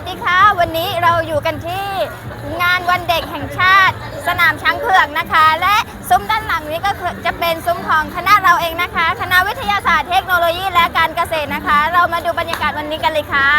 สดีค่ะ วันนี้เราอยู่กันที่งานวันเด็กแห่งชาติ สนามช้างเผือกนะคะ และซุ้มด้านหลังนี้ก็จะเป็นซุ้มของคณะเราเองนะคะ คณะวิทยาศาสตร์เทคโนโลยีและการเกษตรนะคะ เรามาดูบรรยากาศวันนี้กันเลยค่ะ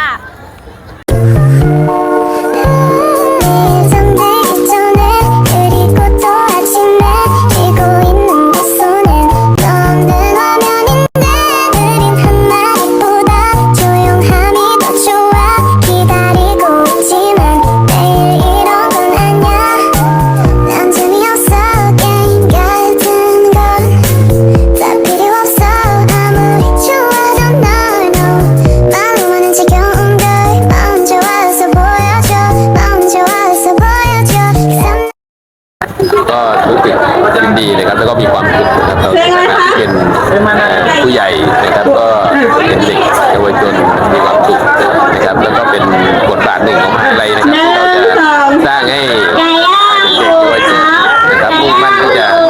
แล้วก็มีความสุขนะครับเป็นผู้ใหญ่นะครับก็เป็นเด็กเยาวชนมีความสุขนะครับแล้วก็เป็นบทบาทหนึ่งของมหาลัยนะครับเราจะสร้างให้เด็กเยาวชนนะครับมุ่งมั่นที่จะเอ่อ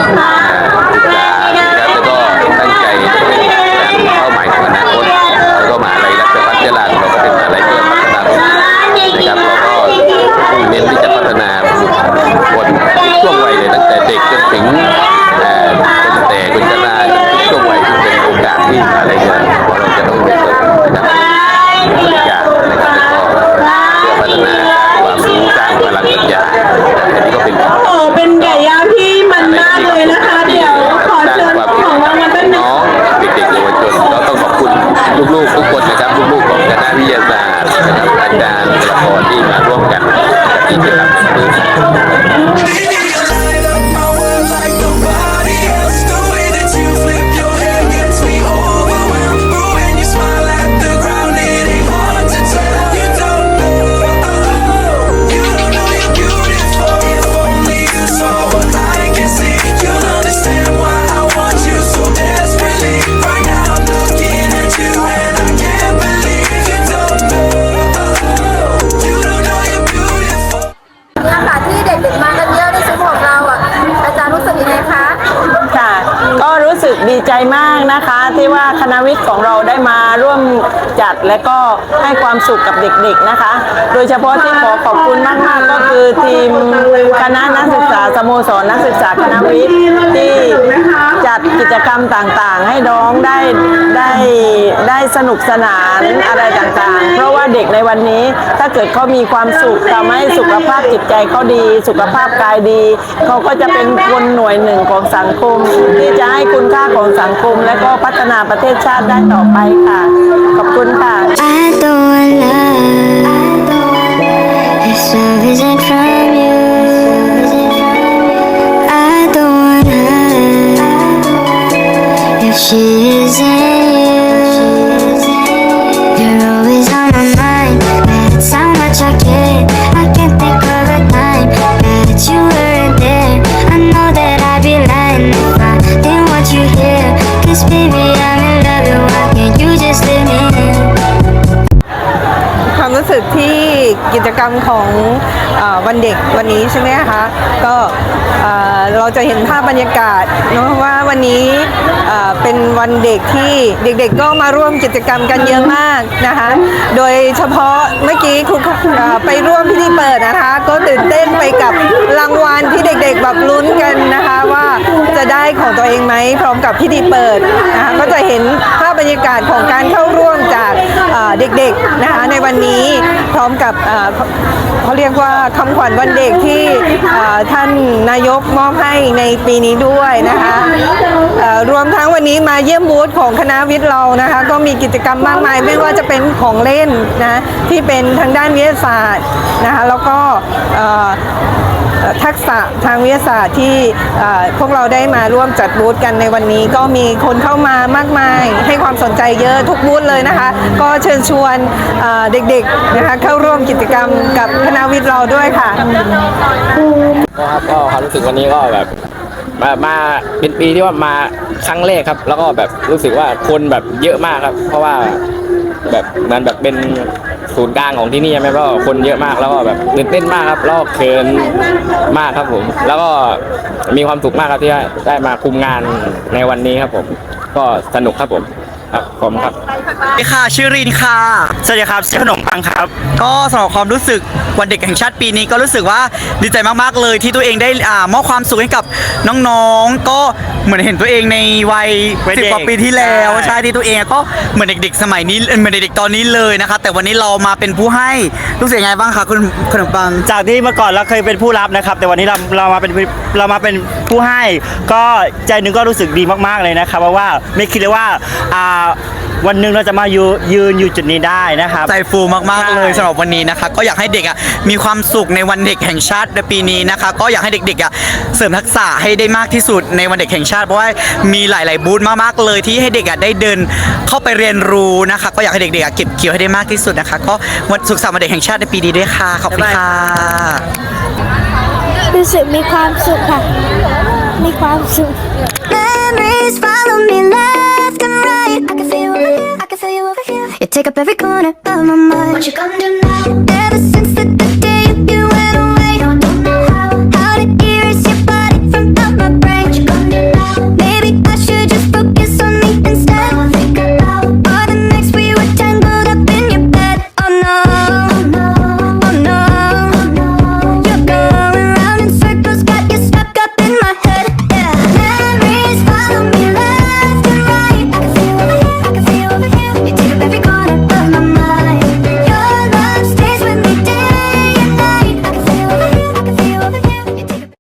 ศึกษานะครับแล้วก็ตั้งใจเป็นการเป้าหมายของอนาคตแล้วก็มหาลัยรัชพัฒน์ยะลาเราก็เป็นมหาลัยเพื่อพัฒนาบุคคลนะครับเราก็มุ่งเน้นที่จะพัฒนาบุคคลช่วงวัยเลยตั้งแต่เด็กจนถึง สึกดีใจมากนะคะ ที่ว่าคณะวิทย์ของเราได้มาร่วมจัดและก็ให้ความสุขกับเด็กๆนะคะ โดยเฉพาะที่ขอขอบคุณมากๆก็คือทีมคณะนักศึกษาสโมสรนักศึกษาคณะวิทย์ที่ จัดกิจกรรมต่างๆ ให้น้องได้ได้ได้สนุกสนานอะไรต่างๆ เพราะว่าเด็กในวันนี้ถ้าเกิดเขามีความสุขทำให้สุขภาพจิตใจเขาดี สุขภาพกายดีเขาก็จะเป็นคนหน่วยหนึ่งของสังคม ที่จะให้คุณค่าของสังคม และก็พัฒนาประเทศชาติได้ต่อไปค่ะ ขอบคุณค่ะ I don't want love กที่กิจกรรมของอวันเด็กวันนี้ใช่ไหมคะก็เราจะเห็นภาพบรรยากาศเนอะว่าวันนี้เป็นวันเด็กที่เด็กๆก็มาร่วมกิจกรรมกันเยอะมากนะคะ โดยเฉพาะเมื่อกี้ครูไปร่วมพิธีเปิดนะคะ ก็ตื่นเต้นไปกับรางวัลที่เด็กๆแบบลุ้นกันนะคะว่าจะได้ของตัวเองไหมพร้อมกับพิธีเปิดนะคะก็จะเห็นภาพบรรยากาศของการเข้า เด็กๆนะคะในวันนี้พร้อมกับเขาเรียกว่าคำขวัญวันเด็กที่ท่านนายกมอบให้ในปีนี้ด้วยนะคะรวมทั้งวันนี้มาเยี่ยมบูธของคณะวิทย์เรานะคะก็มีกิจกรรมมากมายไม่ว่าจะเป็นของเล่นนะที่เป็นทางด้านวิทยาศาสตร์นะคะแล้วก็ ทักษะทางวิทยาศาสตร์ที่พวกเราได้มาร่วมจัดบูธกันในวันนี้ ก็มีคนเข้ามามากมาย ให้ความสนใจเยอะทุกบูธเลยนะคะ ก็เชิญชวนเด็กๆนะคะเข้าร่วมกิจกรรมกับคณะวิทย์เราด้วยค่ะก็ครับก็ความรู้สึกวันนี้ก็แบบมามาเป็นปีที่ว่ามาครั้งแรกครับ แล้วก็แบบรู้สึกว่าคนแบบเยอะมากครับ เพราะว่าแบบมันแบบเป็น ศูนย์กลางของที่นี่ใช่ไหมก็คนเยอะมากแล้วก็แบบตื่นเต้นมากครับแล้วก็เขินมากครับผม แล้วก็มีความสุขมากครับที่ได้ได้มาคุมงานในวันนี้ครับผม ก็สนุกครับผม ครับผมครับ สวัสดีค่ะชื่อรินค่ะ สวัสดีครับชื่อขนมปังครับ ก็สำหรับความรู้สึกวันเด็กแห่งชาติปีนี้ก็รู้สึกว่าดีใจมากๆเลยที่ตัวเองได้อ่ามอบความสุขให้กับน้องๆ ก็เหมือนเห็นตัวเองในวัยวัยสิบเด็กกว่าปีที่แล้วใช่ ใช่ที่ตัวเองก็เหมือนเด็กๆ สมัยนี้เหมือนเด็กๆตอนนี้เลยนะคะ แต่วันนี้เรามาเป็นผู้ให้รู้สึกยังไงบ้างคะคุณขนมปัง จากที่เมื่อก่อนเราเคยเป็นผู้รับนะครับ แต่วันนี้เราเรามาเป็นเรามาเป็นผู้ให้ ก็ใจหนึงก็รู้สึกดีมากๆเลยนะครับเพราะว่าไม่คิดเลยว่าอ่าวันหนึ่งเราจะมาอยู่ยืนอยู่จุดนี้ได้นะครับ ใจฟูมากๆเลยใช่สำหรับวันนี้นะคะ ก็อยากให้เด็กอะมีความสุขในวันเด็กแห่งชาติในปีนี้นะคะ ก็อยากให้เด็กๆอะเสริมทักษะให้ได้มากที่สุดในวันเด็กแห่งชาติเพราะว่ามีหลาย ๆ บูธมากๆเลยที่ให้เด็กอะได้เดินเข้าไปเรียนรู้นะคะ ก็อยากให้เด็กๆอะเก็บเกี่ยวให้ได้มากที่สุดนะคะ ก็วันสุขสันต์วันเด็กแห่งชาติในปีนี้ด้วยค่ะขอบคุณค่ะรู้สึกมีความสุขค่ะมีความสุข Memories follow me left take up every corner of my mind What you gonna do now?